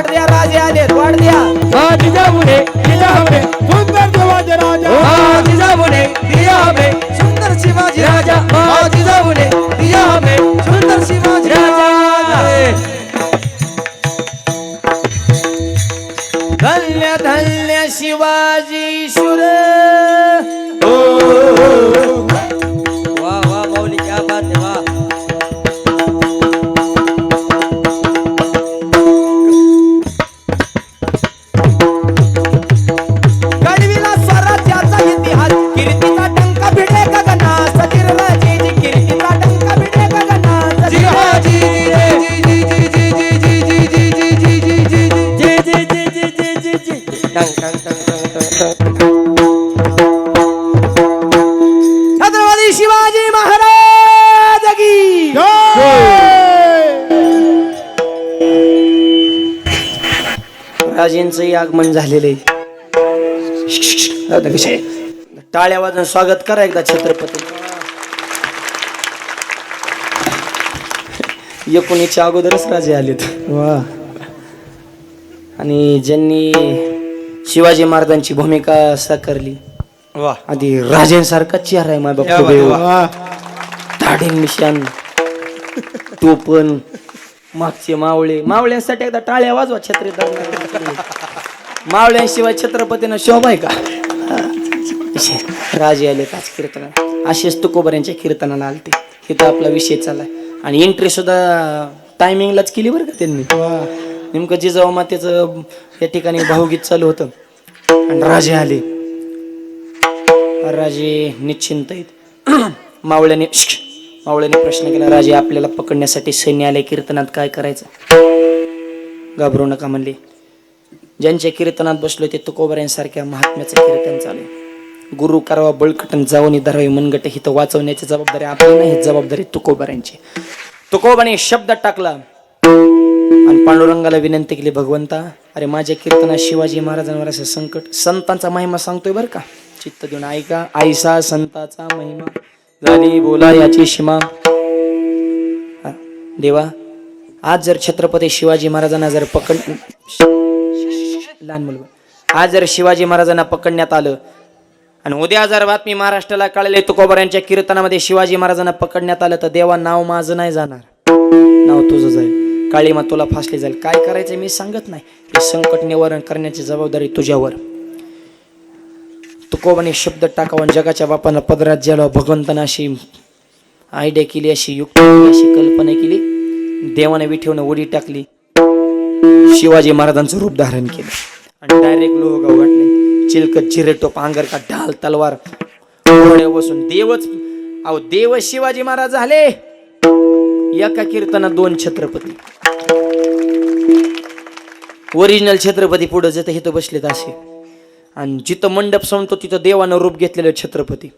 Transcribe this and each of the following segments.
वाढ द्या राजे आले वाढ द्या जिजाऊने जिजाऊने सुंदर शिवाजी राजा. जिजाऊने दिया हमें. सुंदर शिवाजी राजा हा जिजाऊने दिया हमें. सुंदर शिवाजी राजा. धन्य धन्य शिवाजी शुर वाह आगमन झालेले टाळ्या वाजून स्वागत करा एकदा छत्रपती. एकोणीसच्या अगोदरच राजे आलेत. वा. आणि ज्यांनी शिवाजी महाराजांची भूमिका साकारली वा. आधी राजेंसारखा चेहरा आहे बाप्पा दाढी मिशान टोपण मागचे मावळे. मावळ्यांसाठी एकदा टाळ्या वाजवा छत्री मावळ्यांशिवाय छत्रपतीनं शोभा आहे का? राजे आले आज कीर्तन असेच तुकोबर यांच्या कीर्तनाला आलते तर आपला विषय चाललाय. आणि एंट्री सुद्धा टायमिंगलाच केली बरं का त्यांनी. नेमकं जिजाऊ मातेचं या ठिकाणी भाऊगीत चालू होतं. आणि राजे आले. राजे निश्चिंत आहेत. मावळ्याने मावळ्याने प्रश्न केला राजे आपल्याला पकडण्यासाठी सैन्य आले कीर्तनात काय करायचं? घाबरू नका म्हणले. ज्यांच्या कीर्तनात बसलो ते तुकोबऱ्यांसारख्या महात्म्याचं कीर्तन चालू गुरु करावा बळकटन जाऊन धरावे मनगट हित वाचवण्याची जबाबदारी आपली नाही जबाबदारी तुकोबऱ्यांची. तुकोबाने शब्द टाकला. आणि पांडुरंगाला विनंती केली भगवंता अरे माझ्या कीर्तनात शिवाजी महाराजांवर असं संकट संतांचा महिमा सांगतोय बरं का? चित्त देऊन ऐका आईसा संताचा महिमा झाली बोला याची सीमा देवा आज जर छत्रपती शिवाजी महाराजांना जर पकड लहान मुलगा. आज जर शिवाजी महाराजांना पकडण्यात आलं आणि उद्या जर बातमी महाराष्ट्राला कळले तुकोबर यांच्या कीर्तनामध्ये शिवाजी महाराजांना पकडण्यात आलं तर देवा नाव माझं नाही जाणार. नाव तुझं जाईल. काळीमा तुला फासली जाईल. काय करायचं मी सांगत नाही. हे संकट निवारण करण्याची जबाबदारी तुझ्यावर. तुकोबाने शब्द टाकावा जगाच्या बापानं पदरात ज्याला भगवंतानं अशी आयडिया केली अशी युक्ती अशी कल्पना केली देवाने विठेवनं उडी टाकली शिवाजी महाराजांचं रूप धारण केलं. आणि डायरेक्ट लोहगाव गाठले चिलकत चिरेटोप अंगर का ढाल तलवार. बसून देवच अहो देव शिवाजी महाराज झाले. एका कीर्तनात दोन छत्रपती. ओरिजिनल छत्रपती पुढे जिथं हिथं बसलेत असे. आणि जिथं मंडप संपतो तिथं देवानं रूप घेतलेलं छत्रपती.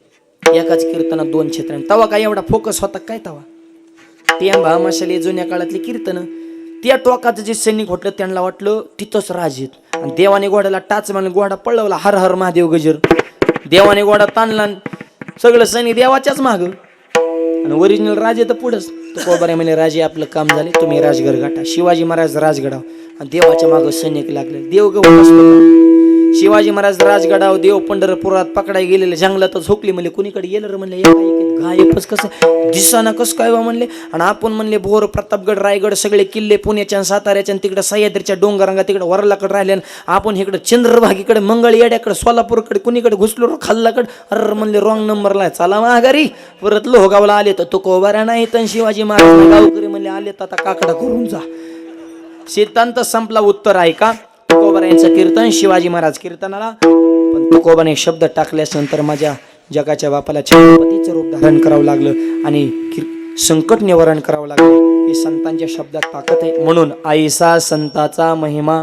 एकाच कीर्तनात दोन छत्र तवा काय एवढा फोकस होता काय तवा? ते भामाशाली जुन्या काळातली कीर्तन. त्या टोकाचं जे सैनिक होटलं त्यांना वाटलं तिथंच राज आहेत. आणि देवाने घोड्याला टाच म्हणून घोडा पळवला हर हर महादेव गजर. देवाने घोडा ताणला सगळं सैनिक देवाच्याच माग. आणि ओरिजिनल राजे तर पुढंच. तो म्हणे राजे आपलं काम झाले तुम्ही राजगड गाठा. शिवाजी महाराज राजगडाव. आणि देवाच्या मागं सैनिक लागले. देव गवत शिवाजी महाराज राजगडाव देव पंढरपुरात पकडाय गेलेले जंगलातच झोपली म्हणले कुणीकडे गेलं रे? म्हणले गायबच कसं दिसाना कसं काय बा म्हणले? आणि आपण म्हणले भोर प्रतापगड रायगड सगळे किल्ले पुण्याच्या आणि साताऱ्याच्या आणि तिकडे सह्याद्रीच्या डोंगरांगा तिकडे वरलाकडे राहिले आपण इकडे चंद्रभागीकडे मंगळ येड्याकडे सोलापूरकडे कुणीकडे घुसलो खाल्लाकडे. अर म्हणले रॉंग नंबरला चला माघारी परत लोहगावला आले तर तो कोबाऱ्या नाही तर शिवाजी महाराज गावकरी म्हणले आले तर आता काकडा करून जा. सिद्धांत संपला उत्तर आहे का तुकोबार यांचं कीर्तन शिवाजी महाराज कीर्तनाला. पण तुकोबाने शब्द टाकल्यानंतर माझ्या जगाच्या बापाला छत्रपतीचं रूप धारण करावं लागलं आणि संकट निवारण करावं लागलं. हे संतांच्या शब्दात ताकद आहे. म्हणून आईसा संताचा महिमा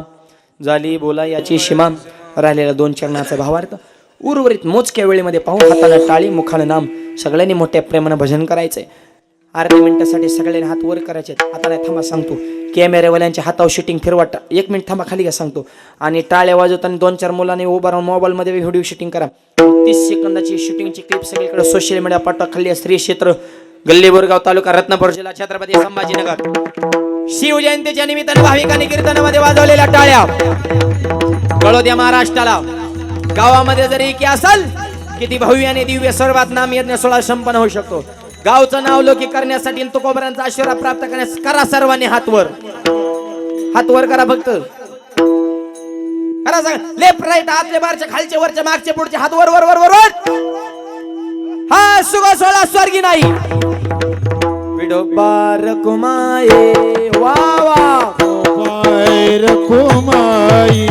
झाली बोला याची सीमा राहिलेला दोन चरणाचा भावार्थ. उर्वरित मोजक्या वेळेमध्ये पाहून हाताला टाळी मुखाला नाम. सगळ्यांनी मोठ्या प्रेमानं भजन करायचंय. अर्ध्या मिनिटासाठी सगळ्यांनी हात वर करायचे. आता नाही थांबा सांगतो. कॅमेऱ्यावाल्यांच्या हातावर शूटिंग फिरवाटा एक मिनिट थांबा खाली घ्या सांगतो. आणि टाळ्या वाजवताना दोन चार मुलांनी उभा राहून मोबाईलमध्ये व्हिडिओ शूटिंग करा. तीस सेकंदाची शूटिंगची क्लिप सगळीकडे सोशल मीडिया पाठवा. खाली स्त्री श्री क्षेत्र गल्ली बोरगाव तालुका रत्नापूर जिल्हा छत्रपती संभाजीनगर. शिवजयंतीच्या निमित्ताने भाविकांनी कीर्तनामध्ये वाजवलेल्या टाळ्या. कळो द्या महाराष्ट्राला. गावामध्ये जर एकी असल किती भव्य आणि दिव्य सर्वात नाम यज्ञ सोहळा संपन्न होऊ शकतो. गावचं नाव लौकिक करण्यासाठी तुकोबरांचा आशीर्वाद प्राप्त करण्यास करा सर्वांनी हातवर हातवर करा फक्त. करा सांग. लेफ्ट राईट आतले बारचे खालचे वरचे मागचे पुढचे हात वर वर वर वर वर. हा सुग सोळा स्वर्गी नाही. विडोबार कुमाये वा वा. कुमाई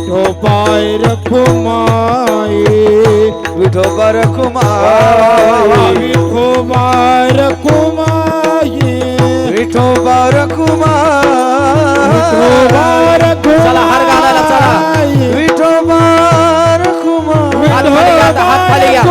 विठो पायर कुमाई विठोबर विठो बार कुमाई विठोबर विठो बार चला, हार घालायला चला. कुमाई विठोबर हात खाली घ्या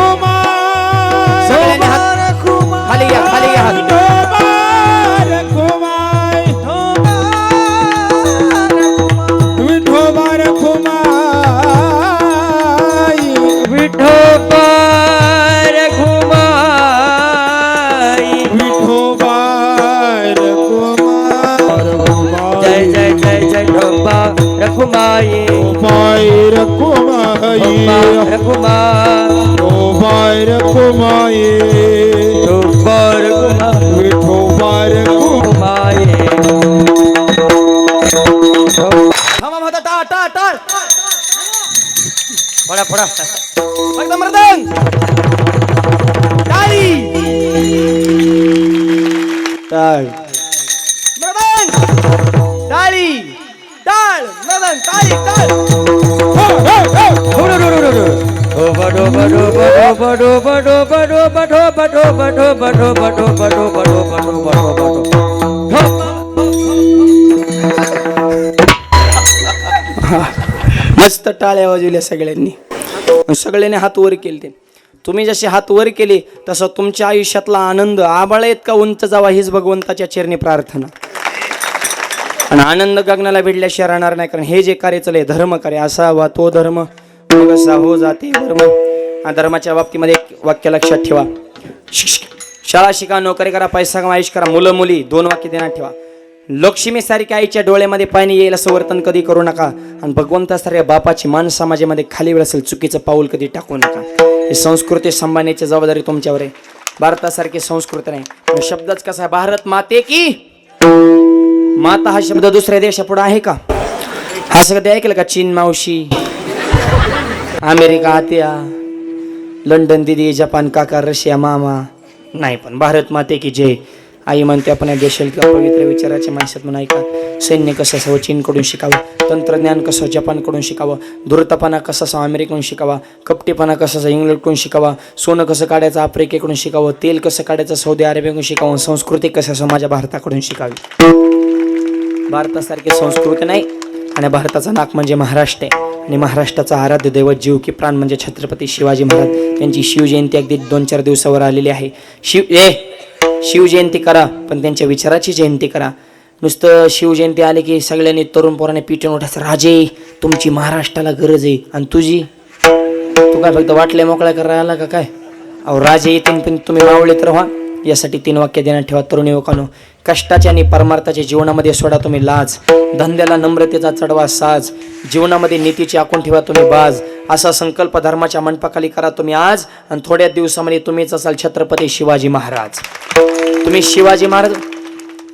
फोडा फोडा फक्त मृदंग टाळी टाळ मृदंग टाळी टाळ मृदंग टाळी टाळ मस्त टाळ्या वाजवल्या सगळ्यांनी. सगळ्यांनी हात वर केले ते तुम्ही जसे हात वर केले तसं तुमच्या आयुष्यातला आनंद आबाळा इतका उंच जावा हीच भगवंताच्या चरणी प्रार्थना. आणि आनंद गगनाला भिडल्याशिवाय राहणार नाही कारण हे जे कार्य चालले धर्म कार्य असावा तो धर्म. मग असा हो जाते धर्म. धर्माच्या बाबतीमध्ये एक वाक्य लक्षात ठेवा. शाळा शिका नोकरी करा पैसा कमा आयुष करा मुलं मुली दोन वाक्य देण्यात ठेवा. लक्ष्मीसारख्या आईच्या डोळ्यामध्ये पाणी येईल असं वर्तन कधी करू नका. आणि भगवंतासारख्या बापाची मान समाजामध्ये खाली वेळ असेल चुकीचं पाऊल कधी टाकू नका. ही संस्कृती सांभाळण्याची जबाबदारी तुमच्यावर आहे. भारतासारखी संस्कृती नाही. शब्दच कसा आहे? भारत माते की? माता हा शब्द दुसऱ्या देशापुढे आहे का? हा सगळं ऐकलं का? चीन मावशी अमेरिका आत्या लंडन दिदी जपान काका रशिया मामा. नाही पण भारत माते की जय. आई म्हणते आपण या देशाला किंवा पवित्र विचाराच्या माणसात म्हणून ऐका. सैन्य कसं असावं चीनकडून शिकावं तंत्रज्ञान कसं जपानकडून शिकावं धूर्तपणा कसा असावा अमेरिकेकडून शिकावा कपटेपणा कसं असं इंग्लंडकडून शिकावा सोनं कसं काढायचं आफ्रिकेकडून शिकावं तेल कसं काढायचं सौदी अरेबियाकडून शिकावं संस्कृती कसं असं माझ्या भारताकडून शिकावी. भारतासारखी संस्कृती नाही आणि भारताचा नाक म्हणजे महाराष्ट्र आहे. आणि महाराष्ट्राचा आराध्य दैवत जीव की प्राण म्हणजे छत्रपती शिवाजी महाराज. यांची शिवजयंती अगदी दोन चार दिवसावर आलेली आहे. शिव ए! शिवजयंती करा पण त्यांच्या विचाराची जयंती करा. नुसतं शिवजयंती आली की सगळ्यांनी तरुण पोराने पिटून उठायचं. राजे तुमची महाराष्ट्राला गरज आहे. आणि तुझी? तू काय फक्त वाटले मोकळ्या करायला का काय? अहो राजे येतील पण तुम्ही मावळे तर व्हा. यासाठी तीन वाक्य देण्यात ठेवा. तरुण युवकांनो कष्टाच्या आणि परमार्थाच्या जीवनामध्ये सोडा तुम्ही लाज. धंद्याला नम्रतेचा चढवा साज. जीवनामध्ये नीतीची आखून ठेवा तुम्ही बाज. असा संकल्प धर्माच्या मंडपाखाली करा तुम्ही आज आणि थोड्या दिवसामध्ये तुम्हीच असाल छत्रपती शिवाजी महाराज. तुम्ही शिवाजी महाराज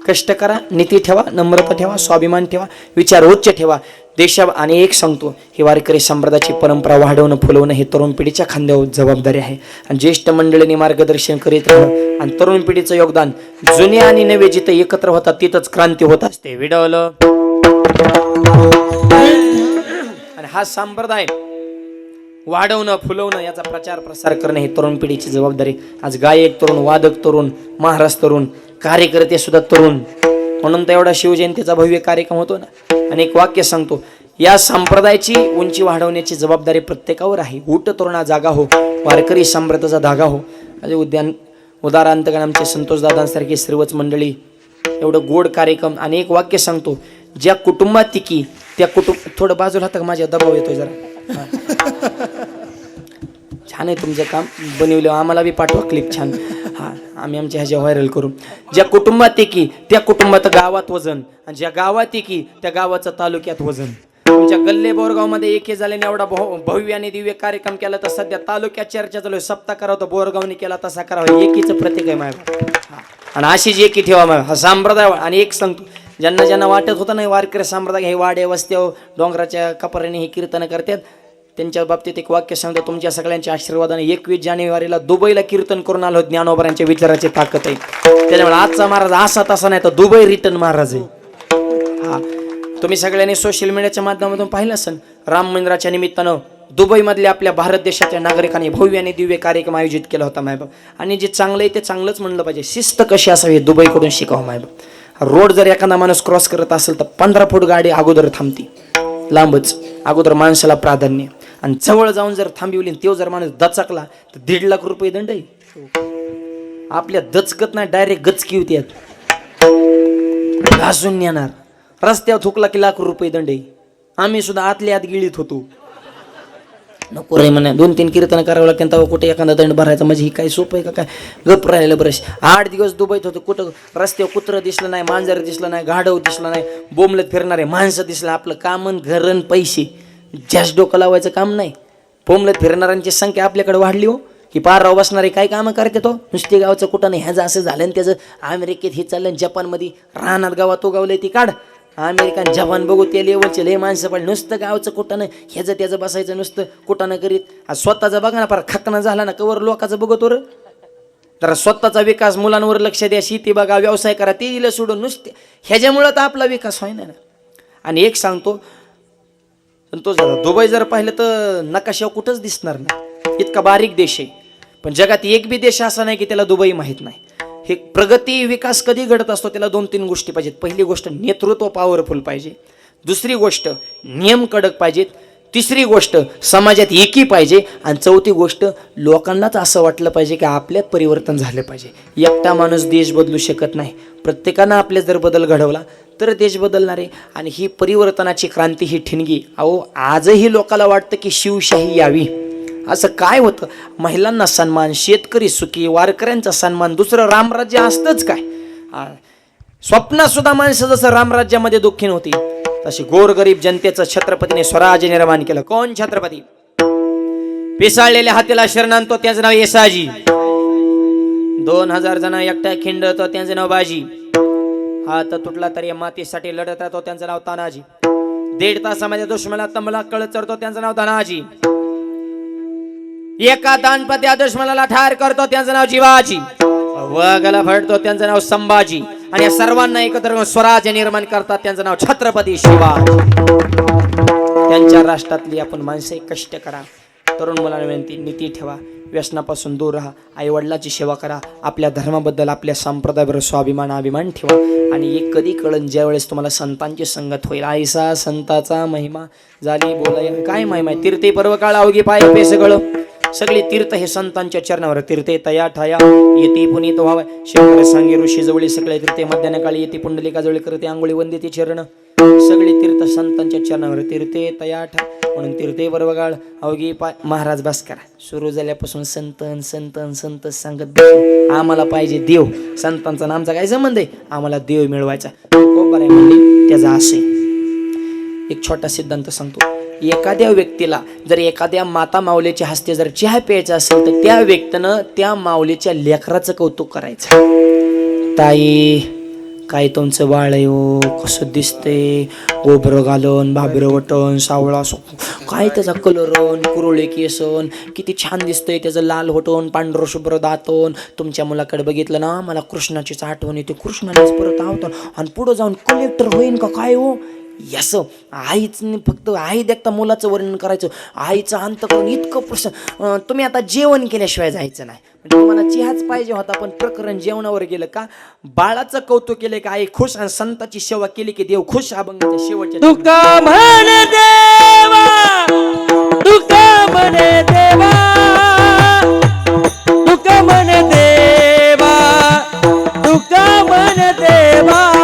कष्ट करा नीती ठेवा नम्रता ठेवा स्वाभिमान ठेवा विचार उच्च ठेवा. देशा आणि एक सांगतो ही वारकरी संप्रदायाची परंपरा वाढवणं फुलवणं हे तरुण पिढीच्या खांद्यावर जबाबदारी आहे. आणि ज्येष्ठ मंडळींनी मार्गदर्शन करीत राहणं आणि तरुण पिढीचं योगदान जुने आणि नवे जिथं एकत्र होतात तिथंच क्रांती होत असते. विडवलं. आणि हा संप्रदाय वाढवणं फुलवणं याचा प्रचार प्रसार करणं हे तरुण पिढीची जबाबदारी. आज गायक तरुण वादक तरुण महाराज तरुण कार्यकर्ते सुद्धा तरुण. म्हणून तर एवढा शिवजयंतीचा भव्य कार्यक्रम होतो ना. आणि एक वाक्य सांगतो या संप्रदायाची उंची वाढवण्याची जबाबदारी प्रत्येकावर आहे. उठ तरुणा जागा हो वारकरी संप्रदायाचा धागा हो. असे उद्यान उदारांतगण आमचे संतोषदादांसारखी सर्वच मंडळी एवढं गोड कार्यक्रम. आणि एक वाक्य सांगतो ज्या कुटुंबात तिकी त्या कुटुंब थोडं बाजूला तर माझ्या दबाव येतोय जरा. छान आहे तुमचं काम. बनवलं आम्हाला बी पाठवा क्लिप छान. हा आम्ही आमच्या ह्याच्या व्हायरल करू. ज्या कुटुंबात एकी त्या कुटुंबात गावात वजन. आणि ज्या गावात एकी त्या गावाचं तालुक्यात वजन. तुमच्या गल्ले बोरगावमध्ये एकी झाल्याने एवढा भव्य आणि दिव्य कार्यक्रम केला तर सध्या तालुक्यात चर्चा चालू आहे. सप्ताह करावं तर बोरगावने केला तसा करावा. एकीचं प्रतीक आहे माझ्या. आणि अशीच एकी ठेवा मॅम हा संप्रदाय आणि एक सांगतो ज्यांना ज्यांना वाटत होतं नाही वारकरी संप्रदाय हे वाडे वस्त्या डोंगराच्या कपऱ्याने हे कीर्तन करतात त्यांच्या बाबतीत एक वाक्य सांगतो तुमच्या सगळ्यांच्या आशीर्वादाने एकवीस जानेवारीला दुबईला कीर्तन करून आलो ज्ञानोबरांच्या विचाराची ताकद आहे. त्याच्यामुळे आजचा महाराज असा तसा नाही तर दुबई रिटर्न महाराज आहे. हा. तुम्ही सगळ्यांनी सोशल मीडियाच्या माध्यमातून पाहिलं असेल राम मंदिराच्या निमित्तानं दुबईमधल्या आपल्या भारत देशाच्या नागरिकांनी भव्य आणि दिव्य कार्यक्रम आयोजित केला होता मायबाप. आणि जे चांगलं आहे ते चांगलंच म्हणलं पाहिजे. शिस्त कशी असावी दुबईकडून शिकावं मायबाप. रोड जर एखादा माणूस क्रॉस करत असेल तर पंधरा फूट गाडी अगोदर थांबती. लांबच. अगोदर माणसाला प्राधान्य. आणि जवळ जाऊन जर थांबवली आणि तो जर माणूस दचकला तर दीड लाख रुपये दंड आहे. आपल्या दचकत नाही डायरेक्ट गचकी होती घासून नेणार. रस्त्यावर थुकला की लाख रुपये दंड आहे. आम्ही सुद्धा आतल्या आत गिळीत होतो. नको रे म्हणे दोन तीन कीर्तन करावं लागते तेव्हा कुठे एखादा दंड भरायचा? म्हणजे ही काय सोपं आहे का काय? गप राहिलेलं ब्रश आठ दिवस दुबईत होतो कुठं रस्त्यावर कुत्रं दिसलं नाही मांजर दिसलं नाही गाढव दिसलं नाही बोंबलत फिरणारे माणसं दिसलं आपलं कामन घरन पैसे. जास्त डोकं लावायचं काम नाही. बोंबलत फिरणाऱ्यांची संख्या आपल्याकडे वाढली हो. की पाराव बसणारे काय कामं करते तो? नुसते गावचं कुठं नाही. ह्याचं असं झालं आणि त्याचं अमेरिकेत हे चाललं आणि जपानमध्ये राहणार गावात तो गावलं ती काढ. अमेरिकन जवान बघू ते लेवलचे लय माणसं पण नुसतं गावचं कुठं नाही. ह्याचं त्याचं बसायचं नुसतं कुठं करीत. आज स्वतःचा बघा ना फार खकणं झाला ना कवर लोकांचं बघतो रे. तर स्वतःचा विकास मुलांवर लक्ष द्या शेती बघा व्यवसाय करा ते दिलं सोडून नुसते. ह्याच्यामुळं तर आपला विकास होईना ना. आणि एक सांगतो पण तो दुबई जर पाहिलं तर नकाशावर कुठंच दिसणार नाही. इतका बारीक देश आहे. पण जगात एक बी देश असा नाही की त्याला दुबई माहीत नाही. हे प्रगती विकास कधी घडत असतो त्याला दोन तीन गोष्टी पाहिजेत. पहिली गोष्ट नेतृत्व पॉवरफुल पाहिजे. दुसरी गोष्ट नियम कडक पाहिजेत. तिसरी गोष्ट समाजात एकी पाहिजे. आणि चौथी गोष्ट लोकांनाच असं वाटलं पाहिजे की आपल्यात परिवर्तन झालं पाहिजे. एकटा माणूस देश बदलू शकत नाही. प्रत्येकानं आपल्यात जर बदल घडवला तर देश बदलणार आहे आणि ही परिवर्तनाची क्रांती ही ठिणगी. अहो आजही लोकाला वाटतं की शिवशाही यावी. असं काय होतं? महिलांना सन्मान शेतकरी सुखी वारकऱ्यांचा सन्मान दुसरं रामराज्य असतंच काय? स्वप्नातसुद्धा माणसं जसं रामराज्यामध्ये दुःखी नव्हती तशी गोरगरीब जनतेचं छत्रपतीने स्वराज्य निर्माण केलं. कोण छत्रपती? पिसाळलेल्या हातीला शरणांतो त्याचं नाव येसाजी. दोन हजार जण एकटा खिंडतो त्यांचं नाव बाजी. हात तुटला तरी मातीसाठी लढत राहतो त्यांचं नाव तानाजी. दीड तासामध्ये दुश्मनाला तंबला कळत चढतो त्यांचं नाव तानाजी. एका दानपत्या दुश्मनाला ठार करतो त्यांचं नाव जीवाजी. वगला फडतो त्यांचं नाव संभाजी. आणि या सर्वांना एकत्र स्वराज्य निर्माण करतात त्यांचं नाव छत्रपती शिवाजी. त्यांच्या राष्ट्रातली आपण माणसे कष्ट करा. तरुण मुलांना विनंती नीती ठेवा. व्यसनापासून दूर राहा. आई वडिलाची सेवा करा. आपल्या धर्माबद्दल आपल्या संप्रदायावर स्वाभिमान अभिमान ठेवा. आणि एक कधी कळण ज्यावेळेस तुम्हाला संतांची संगत होईल. आईसा संताचा महिमा झाली बोलाय काय महिमा तीर्थे पर्व काळ अवघी पाय पे सगळं सगळे तीर्थ हे संतांच्या चरणावर. तीर्थे तया ठाया येते पुनीत व्हावा. शंकर सांगे ऋषी जवळी सगळे तीर्थे मध्यान्ह काळी येते पुंडलिकाजवळी करते आंघोळी वंदिते चरण. सगळे तीर्थ संतांच्या चरणावर. तीर्थे तया ठा म्हणून तीर्थे बरवगाळ अवघी पाय महाराज भास्कर सुरू झाल्यापासून संतन संतन संत सांगत आम्हाला पाहिजे देव. संतांचा नामचा काय संबंध आहे? आम्हाला देव मिळवायचा. हो त्याचा आशय. एक छोटा सिद्धांत सांगतो. एखाद्या व्यक्तीला जर एखाद्या माता माऊलीच्या हस्ते जर चहा प्यायचा असेल तर त्या व्यक्तीनं त्या माऊलीच्या लेकराचं कौतुक करायचं. ताई काय तुमचं बाळ हो? कसं दिसतंय? गोबरं घालून भाबरं वटण सावळा सो काय त्याचा कलरन कुरळे केसन किती छान दिसतंय त्याचं लाल होटोन पांढरं शुभ्र दातोन. तुमच्या मुलाकडे बघितलं ना मला कृष्णाचीच आठवण येते. कृष्णानेच परत आवतो आणि पुढं जाऊन कलेक्टर होईन का काय हो? यस आईच फक्त आई देखता मुलाचं वर्णन करायचं. आईचं अंत करून इतकं प्रसन्न. तुम्ही आता जेवण केल्याशिवाय जायचं नाही. म्हणजे तुम्हाला चिहाच पाहिजे होता पण प्रकरण जेवणावर गेलं का? बाळाचं कौतुक केले का? आई खुश आणि संताची सेवा केली की देव खुश अभंगाच्या शेवटच्या तुका म्हण देवा तुका म्हण देवा तुका म्हण देवा तुका म्हण देवा.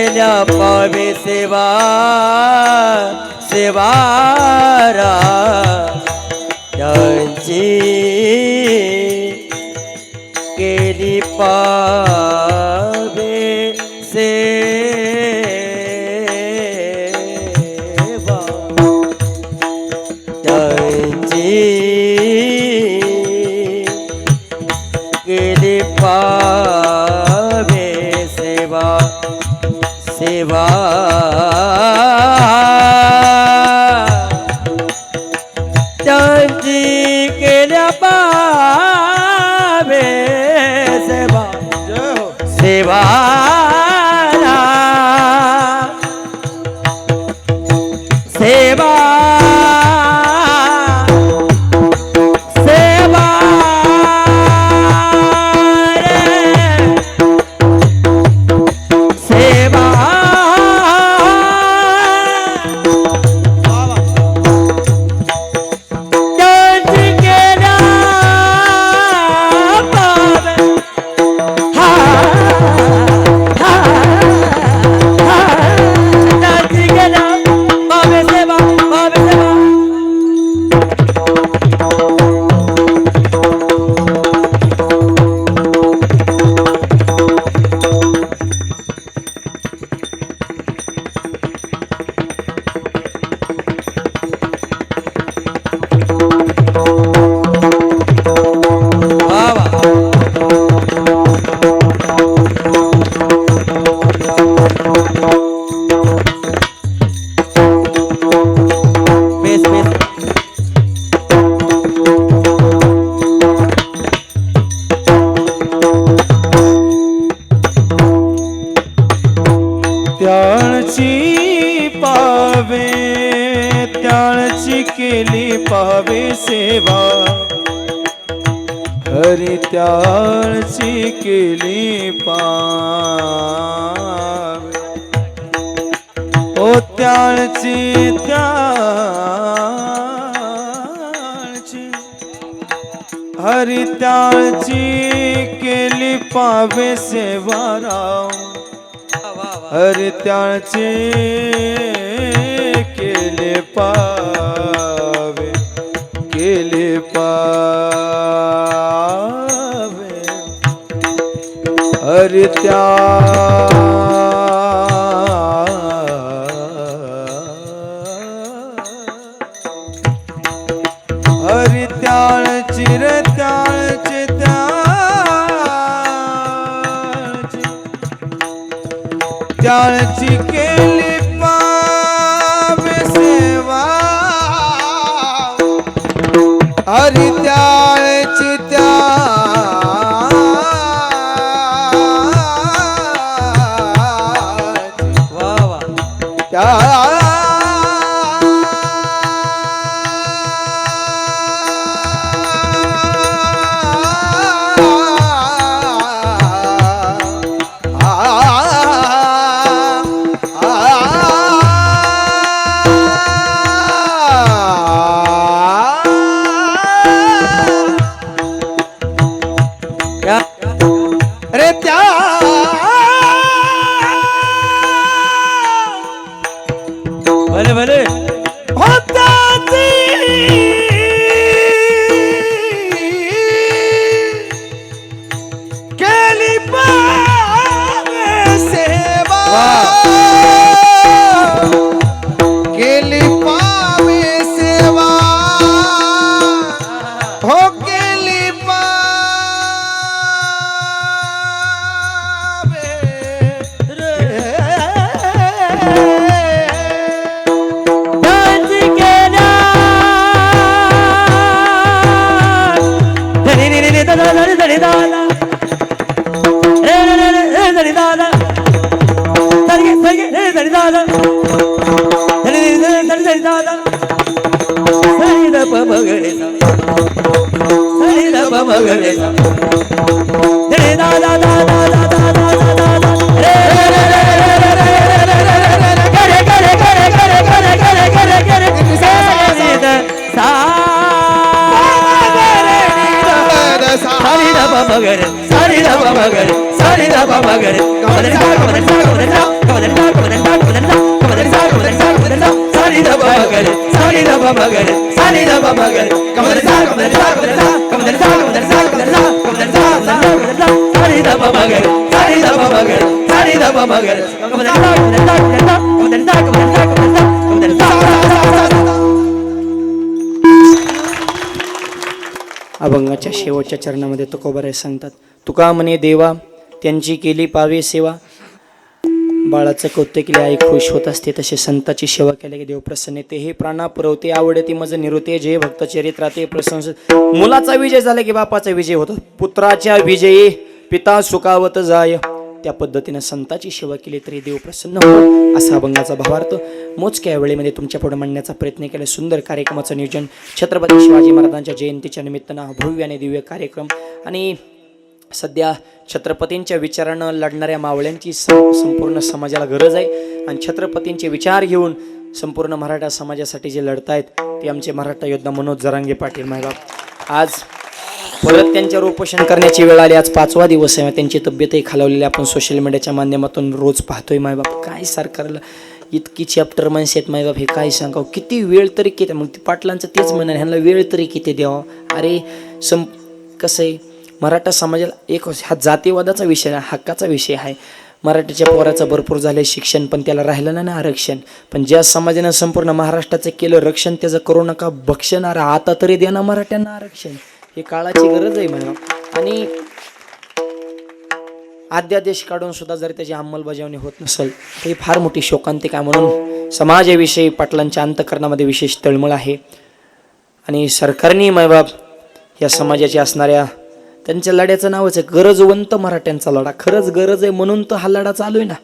केल्या पावे सेवा सेवारा त्यांची हरित्या மகளே மகர் சரிதப மகர் சரிதப மகர் கவனடா கவனடா கவனடா கவனடா கவனடா ba ba ga sa ni da ba ba ga ka ma da sa ka ma da sa ka ma da sa ka ma da sa ka ma da sa ka ma da sa ka ma da sa sa sa ma da sa ni da ba ba ga sa ni da ba ba ga sa ni da ba ba ga ka ma da sa ka ma da sa ka ma da sa ka ma da sa ka ma da sa ka ma da sa ka ma da sa अभंगाच्या शेवटच्या चरणामध्ये तुकोबारे सांगतात तुका म्हणे देवा त्यांची केली पावे सेवा बाळाचं कौतुकले आई खुश होत असते तसे संताची सेवा केल्या की देव प्रसन्न येते. हे प्राणा पुरवते आवडते मज निरुते जय भक्त चरित्राते प्रशंस मुलाचा विजय झाला की बापाचा विजय होतो. पुत्राच्या विजयी पिता सुखावत जाय. त्या पद्धतीनं संताची सेवा केली तरी देव प्रसन्न हो असा अभंगाचा भावार्थ. मोजक्या वेळेमध्ये तुमच्यापुढे मांडण्याचा प्रयत्न केला. सुंदर कार्यक्रमाचं नियोजन छत्रपती शिवाजी महाराजांच्या जयंतीच्या निमित्तानं हा भव्य आणि दिव्य कार्यक्रम आणि सध्या छत्रपतींच्या विचारानं लढणाऱ्या मावळ्यांची संपूर्ण समाजाला गरज आहे. आणि छत्रपतींचे विचार घेऊन संपूर्ण मराठा समाजासाठी जे लढतायत ते आमचे मराठा योद्धा मनोज जरांगे पाटील मायबाप. आज परत त्यांच्यावर उपोषण करण्याची वेळ आली. आज पाचवा दिवस आहे. त्यांची तब्येतही खालावलेली आपण सोशल मीडियाच्या माध्यमातून रोज पाहतोय मायबाप. काय सरकारला इतकी चॅप्टर माणसं आहेत मायबाप हे काय सांगावं? किती वेळ तरी किती मग ते पाटलांचं तेच म्हणणं ह्यांना वेळ तरी किती द्यावं? अरे सं कसं आहे? मराठा समाजाला एक हा जातीवादाचा विषय हक्काचा विषय आहे. मराठीच्या पोराचं भरपूर झालं शिक्षण पण त्याला राहिलं नाही ना आरक्षण. पण ज्या समाजानं संपूर्ण महाराष्ट्राचं केलं रक्षण त्याचं करू नका भक्षणार आता तरी द्या ना मराठ्यांना आरक्षण. हे काळाची गरज आहे म्हणा. आणि अध्यादेश काढून सुद्धा जर त्याची अंमलबजावणी होत नसेल तर ही फार मोठी शोकांतिका आहे म्हणून समाजाविषयी पाटलांच्या अंतकरणामध्ये विशेष तळमळ आहे. आणि सरकारने मायबाप या समाजाची असणाऱ्या त्यांच्या लढ्याचं नावच आहे गरजवंत मराठ्यांचा लढा. खरंच गरज आहे म्हणून तर हा लढा चालू आहे ना.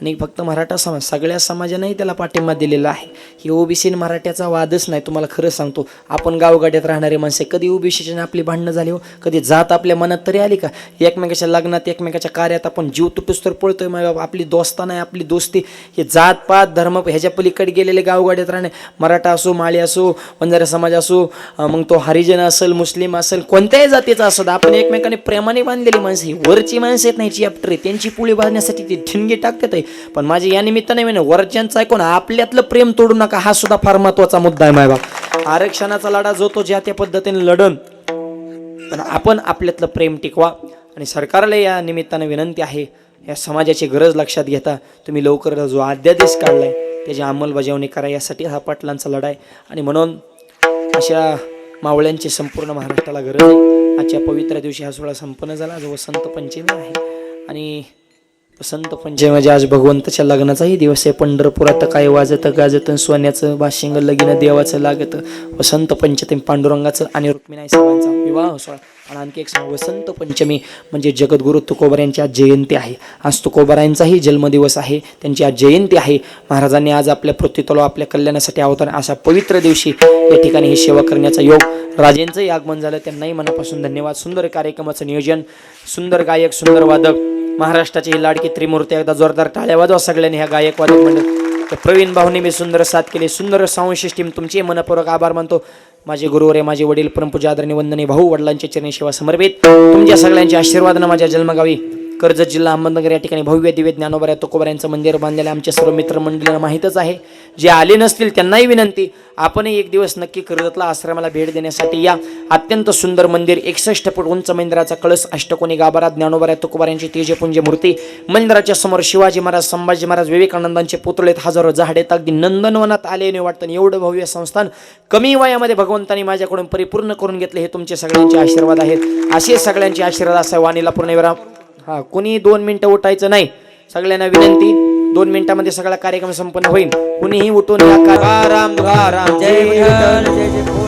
आणि फक्त मराठा समाज सगळ्या समाजानेही त्याला पाठिंबा दिलेला आहे. ही ओबीसी मराठ्याचा वादच नाही तुम्हाला खरं सांगतो. आपण गावगाड्यात राहणारे माणसे कधी ओबीसीची आपली भांडणं झाली हो? कधी जात आपल्या मनात तरी आली का? एकमेकाच्या लग्नात एकमेकाच्या कार्यात आपण जीव तुटूस तर पळतोय मग बाबा आपली दोस्ता नाही आपली दोस्ती. हे जात पात धर्म ह्याच्या पलीकडे गेलेले गावगाड्यात राहणे. मराठा असो माळी असो बंजारा समाज असो मग तो हरिजन असेल मुस्लिम असेल कोणत्याही जातीचा असो आपण एकमेकाने प्रेमाने बांधलेली माणसं. ही वरची माणसं आहेत नाही जी आहे त्यांची पुळी बांधण्यासाठी ते ठिणगी टाकतात आहे. पण माझी या निमित्ताने म्हणे वरच्यांचं ऐकून आपल्यातलं प्रेम तोडू नका हा सुद्धा फार महत्त्वाचा मुद्दा आहे मायबाप. आरक्षणाचा लढा जो तो ज्या त्या पद्धतीने लढन पण आपण आपल्यातलं प्रेम टिकवा. आणि सरकारला या निमित्तानं विनंती आहे या समाजाची गरज लक्षात घेता. तुम्ही लवकर जो अध्यादेश काढलाय त्याची अंमलबजावणी करा. यासाठी हा पाटलांचा लढा आहे. आणि म्हणून अशा मावळ्यांची संपूर्ण महाराष्ट्राला गरज आहे. आजच्या पवित्र दिवशी हा सोहळा संपन्न झाला. जो वसंत पंचमी आहे. आणि वसंत पंचमी म्हणजे आज भगवंताच्या लग्नाचाही दिवस आहे. पंढरपुरात काय वाजत गाजत सोन्याचं बाशिंग लगीन देवाचं लागत. वसंत पंचमी पांडुरंगाचं आणि रुक्मिणाई सर्वांचा विवाह सोहळा. आणि आणखी एक सांग वसंत पंचमी म्हणजे जगद्गुरु तुकोबर यांची आज जयंती आहे. आज तुकोबरायांचाही जन्मदिवस आहे. त्यांची आज जयंती आहे. महाराजांनी आज आपल्या पृथ्वीतलो आपल्या कल्याणासाठी अवतार अशा पवित्र दिवशी या ठिकाणी ही सेवा करण्याचा योग राजेंचंही आगमन झालं. त्यांनाही मनापासून धन्यवाद. सुंदर कार्यक्रमाचं नियोजन सुंदर गायक सुंदर वादक महाराष्ट्राची ही लाडकी त्रिमूर्ती एकदा जोरदार टाळ्या वाजवा सगळ्यांनी ह्या गायकवाद मंडळ. तर प्रवीण भाऊने मी सुंदर साथ केली. सुंदर साऊंड सिस्टीम तुमचे मनपूर्वक आभार मानतो. माझे गुरुवरे माझे वडील परमपूजा आदरणीय वंदने भाऊ वडिलांचे चरणी सेवा समर्पित. तुमच्या सगळ्यांच्या आशीर्वादानं माझ्या जन्मगावी. कर्जत जिल्हा अहमदनगर या ठिकाणी भव्य दिव्य ज्ञानोबऱ्या तुकोबर यांचं मंदिर बांधलेलं आमच्या सर्व मित्रमंडळींना माहीतच आहे. जे आले नसतील त्यांनाही विनंती आपणही एक दिवस नक्की कर्जतला आश्रमाला भेट देण्यासाठी या अत्यंत सुंदर मंदिर एकसष्ट फूट उंच मंदिराचा कळस अष्टकोनी गाभारा ज्ञानोबऱ्या तुकोबार यांची तेजपुंज मूर्ती मंदिराच्या समोर शिवाजी महाराज संभाजी महाराज विवेकानंदांचे पुतळेत हजारो झाडेत अगदी नंदनवनात आले नाही वाटतं आणि एवढं भव्य संस्थान कमी वयामध्ये भगवंतांनी माझ्याकडून परिपूर्ण करून घेतले हे तुमचे सगळ्यांचे आशीर्वाद आहेत. असे सगळ्यांचे आशीर्वाद असा वाणीला पूर्ण विराम. हा कोणी दोन मिनिटं उठायचं नाही. सगळ्यांना विनंती दोन मिनिटामध्ये सगळा कार्यक्रम संपन्न होईल. कुणीही उठून राम राम जय जय जय